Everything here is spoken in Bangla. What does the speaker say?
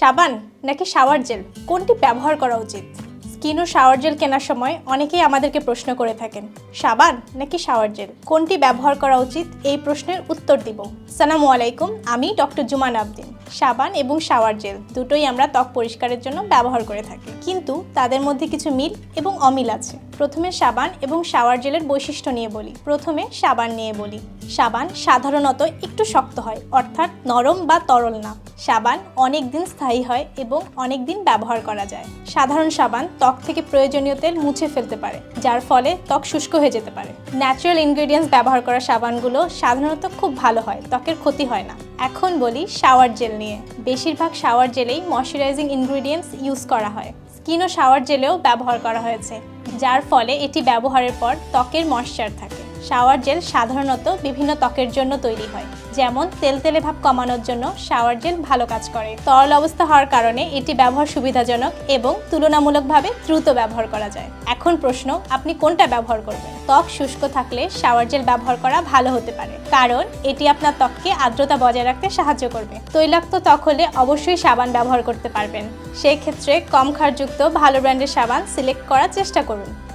সাবান নাকি শাওয়ার জেল? কোনটি ব্যবহার করা উচিত? স্কিন ও শাওয়ার জেল কেনার সময় অনেকেই আমাদেরকে প্রশ্ন করে থাকেন, সাবান নাকি শাওয়ার জেল? কোনটি ব্যবহার করা উচিত? এই প্রশ্নের উত্তর দিব। সালামু আলাইকুম, আমি ডক্টর জুমান আবদিন। সাবান এবং শাওয়ার জেল দুটোই আমরা ত্বক পরিষ্কারের জন্য ব্যবহার করে থাকি। কিন্তু তাদের মধ্যে কিছু মিল এবং অমিল আছে। প্রথমে সাবান এবং শাওয়ার জেলের বৈশিষ্ট্য নিয়ে বলি। প্রথমে সাবান নিয়ে বলি। সাবান সাধারণত একটু শক্ত হয়, অর্থাৎ নরম বা তরল না। সাবান অনেক দিন স্থায়ী হয় এবং অনেক দিন ব্যবহার করা যায়। সাধারণ সাবান ত্বক থেকে প্রয়োজনীয় তেল মুছে ফেলতে পারে, যার ফলে ত্বক শুষ্ক হয়ে যেতে পারে। ন্যাচারাল ইনগ্রেডিয়েন্টস ব্যবহার করা সাবানগুলো সাধারণত খুব ভালো হয়, ত্বকের ক্ষতি হয় না। এখন বলি শাওয়ার জেল নিয়ে। বেশিরভাগ শাওয়ার জেলেই ময়শ্চারাইজিং ইনগ্রেডিয়েন্টস ইউজ করা হয়। স্কিন ও শাওয়ার জেলেও ব্যবহার করা হয়েছে, যার ফলে এটি ব্যবহারের পর ত্বকের ময়শ্চার থাকে। শাওয়ার জেল সাধারণত বিভিন্ন ত্বকের জন্য তৈরি হয়। যেমন তেলতেলে ভাব কমানোর জন্য শাওয়ার জেল ভালো কাজ করে। তরল অবস্থা হওয়ার কারণে এটি ব্যবহার সুবিধাজনক এবং তুলনামূলকভাবে দ্রুত ব্যবহার করা যায়। এখন প্রশ্ন, আপনি কোনটা ব্যবহার করবেন? ত্বক শুষ্ক থাকলে শাওয়ার জেল ব্যবহার করা ভালো হতে পারে। কারণ, এটি আপনার ত্বককে আর্দ্রতা বজায় রাখতে সাহায্য করবে। তৈলাক্ত ত্বক হলে অবশ্যই সাবান ব্যবহার করতে পারবেন। সেই ক্ষেত্রে কম ক্ষারযুক্ত, ভালো ব্র্যান্ডের সাবান সিলেক্ট করার চেষ্টা করুন।